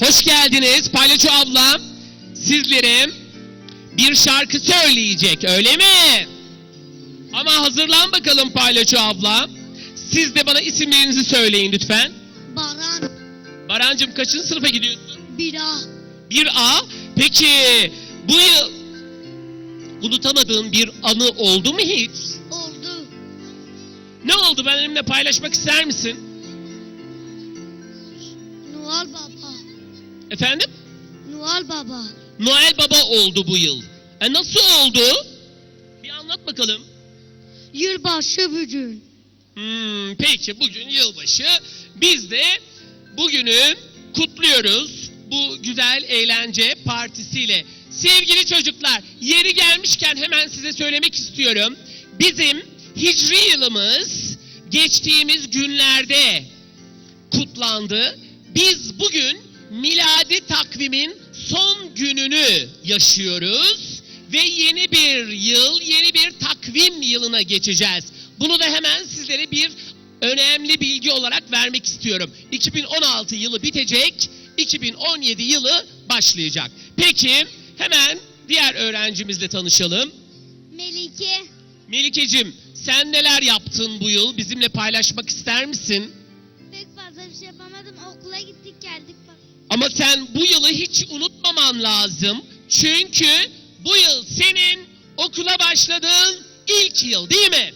Hoş geldiniz Palyaço ablam. Sizlere bir şarkı söyleyecek öyle mi? Ama hazırlan bakalım Palyaço abla. Siz de bana isimlerinizi söyleyin lütfen. Baran, Barancım kaçıncı sınıfa gidiyorsun? Bira, 1A. Peki bu yıl unutamadığın bir anı oldu mu hiç? oldu. Ne oldu benimle paylaşmak ister misin? Efendim? Noel Baba. Noel Baba oldu bu yıl. E nasıl oldu? Bir anlat bakalım. Yılbaşı bugün. Hmm, peki bugün yılbaşı. Biz de bugünü kutluyoruz. Bu güzel eğlence partisiyle. Sevgili çocuklar, yeri gelmişken hemen size söylemek istiyorum. Bizim hicri yılımız geçtiğimiz günlerde kutlandı. Biz bugün miladi takvimin son gününü yaşıyoruz ve yeni bir yıl, yeni bir takvim yılına geçeceğiz. Bunu da hemen sizlere bir önemli bilgi olarak vermek istiyorum. 2016 yılı bitecek, 2017 yılı başlayacak. Peki hemen diğer öğrencimizle tanışalım. Melike, Melikeciğim sen neler yaptın bu yıl? Bizimle paylaşmak ister misin? pek fazla bir şey yapamadım. Okula gittik geldik. Ama sen bu yılı hiç unutmaman lazım. Çünkü bu yıl senin okula başladığın ilk yıl değil mi?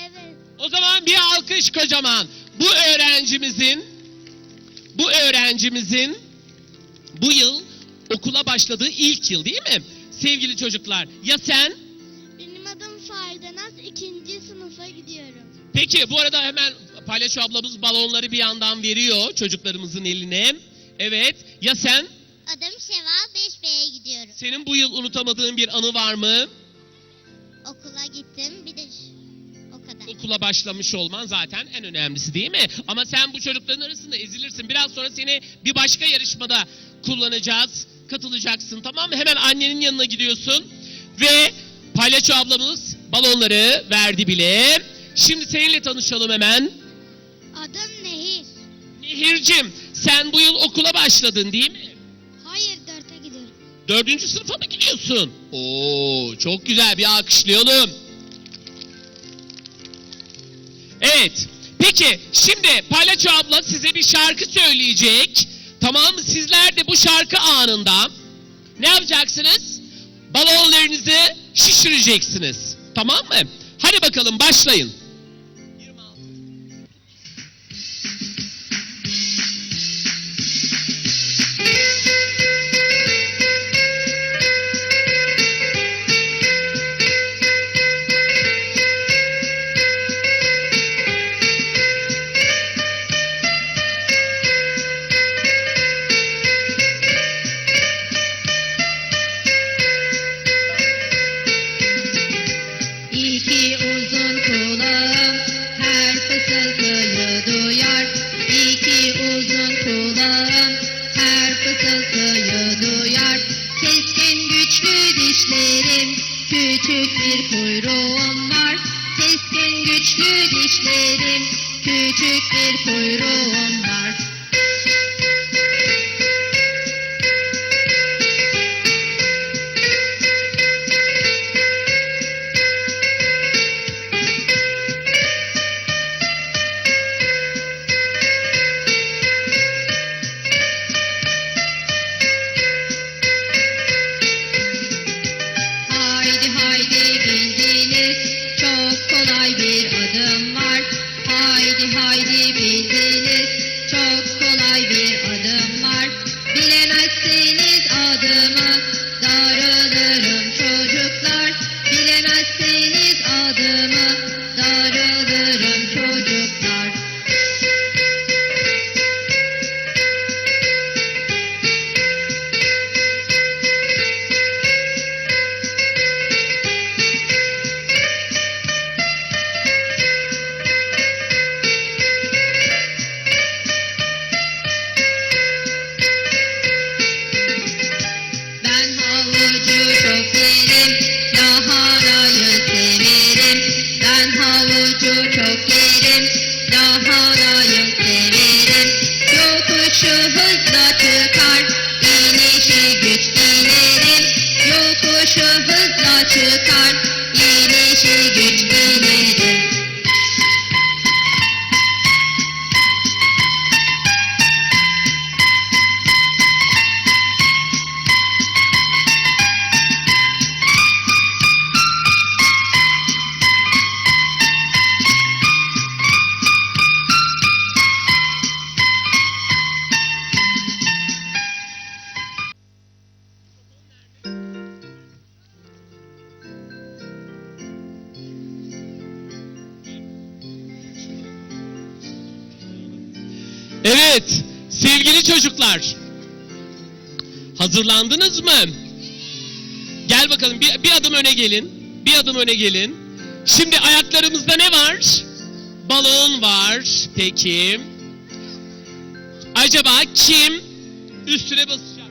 Evet. O zaman bir alkış kocaman. Bu öğrencimizin bu öğrencimizin bu yıl okula başladığı ilk yıl değil mi? Sevgili çocuklar ya sen? Benim adım Faydanaz. ikinci sınıfa gidiyorum. Peki bu arada hemen Palyaço ablamız balonları bir yandan veriyor çocuklarımızın eline. Evet ya sen? Adım Şeva. 5B'ye gidiyorum. Senin bu yıl unutamadığın bir anı var mı? Okula gittim. Bir de o kadar. okula başlamış olman zaten en önemlisi değil mi? Ama sen bu çocukların arasında ezilirsin. Biraz sonra seni bir başka yarışmada kullanacağız. Katılacaksın tamam mı? Hemen annenin yanına gidiyorsun. Ve palyaço ablamız balonları verdi bile. Şimdi seninle tanışalım hemen. Adım Nehir. Nehir'cim sen bu yıl okula başladın değil mi? Hayır dörte gidiyorum. Dördüncü sınıfa mı gidiyorsun? Oo çok güzel bir alkışlayalım. Evet. Peki şimdi Palyaço abla size bir şarkı söyleyecek. Tamam mı? Sizler de bu şarkı anında ne yapacaksınız? Balonlarınızı şişireceksiniz. Tamam mı? Hadi bakalım başlayın. Güçlü dişlerim, küçük bir kuyruğum var. Keskin güçlü dişlerim, küçük bir kuyruğum var. to God, it is you Evet, sevgili çocuklar. Hazırlandınız mı? Gel bakalım bir, bir adım öne gelin. Bir adım öne gelin. Şimdi ayaklarımızda ne var? Balon var. Peki. Acaba kim üstüne basacak?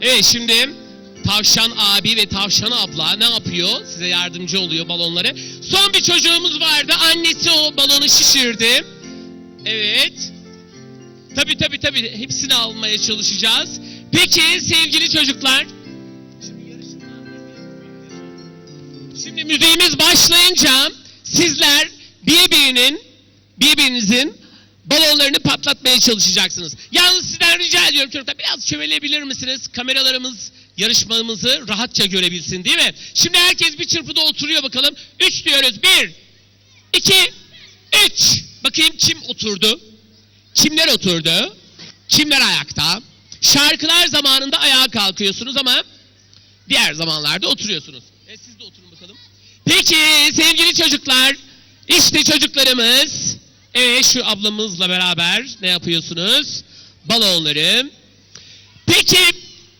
Evet şimdi Tavşan abi ve Tavşan abla ne yapıyor? Size yardımcı oluyor balonları. Son bir çocuğumuz vardı. Annesi o balonu şişirdi. Evet. Tabi tabi tabi hepsini almaya çalışacağız. Peki sevgili çocuklar. Şimdi müziğimiz başlayınca sizler birbirinin birbirinizin balonlarını patlatmaya çalışacaksınız. Yalnız sizden rica ediyorum çocuklar biraz çövelebilir misiniz? Kameralarımız yarışmamızı rahatça görebilsin değil mi? Şimdi herkes bir çırpıda oturuyor bakalım. Üç diyoruz. Bir, iki, üç. Bakayım kim oturdu? Kimler oturdu? Kimler ayakta? Şarkılar zamanında ayağa kalkıyorsunuz ama diğer zamanlarda oturuyorsunuz. E siz de oturun bakalım. Peki sevgili çocuklar, işte çocuklarımız. Evet şu ablamızla beraber ne yapıyorsunuz? Balonları. Peki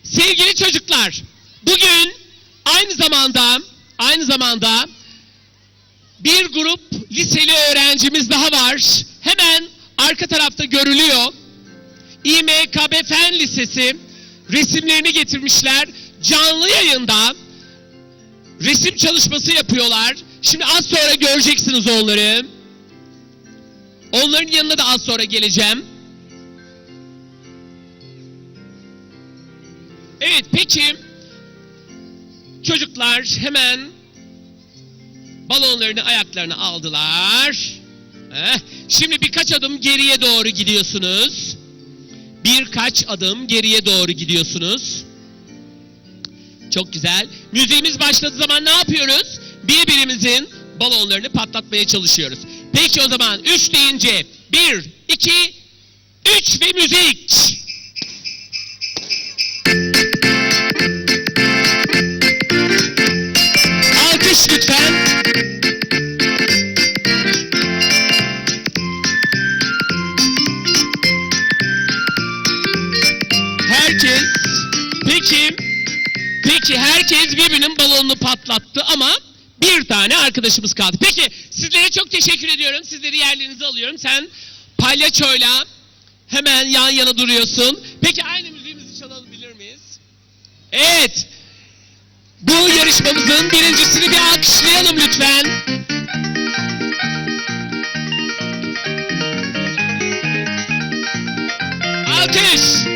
sevgili çocuklar, bugün aynı zamanda aynı zamanda bir grup liseli öğrencimiz daha var. Hemen arka tarafta görülüyor. İMKB Fen Lisesi resimlerini getirmişler. Canlı yayında resim çalışması yapıyorlar. Şimdi az sonra göreceksiniz onları. Onların yanına da az sonra geleceğim. Evet peki çocuklar hemen balonlarını ayaklarına aldılar. Heh, Şimdi birkaç adım geriye doğru gidiyorsunuz. Birkaç adım geriye doğru gidiyorsunuz. Çok güzel. Müziğimiz başladığı zaman ne yapıyoruz? Birbirimizin balonlarını patlatmaya çalışıyoruz. Peki o zaman 3 deyince 1, 2, 3 ve müzik. Herkes peki peki herkes birbirinin balonunu patlattı ama bir tane arkadaşımız kaldı. Peki sizlere çok teşekkür ediyorum. Sizleri yerlerinize alıyorum. Sen palyaçoyla hemen yan yana duruyorsun. Peki aynı müziğimizi çalabilir miyiz? Evet. Bu yarışmamızın birincisini bir alkışlayalım lütfen. Alkış.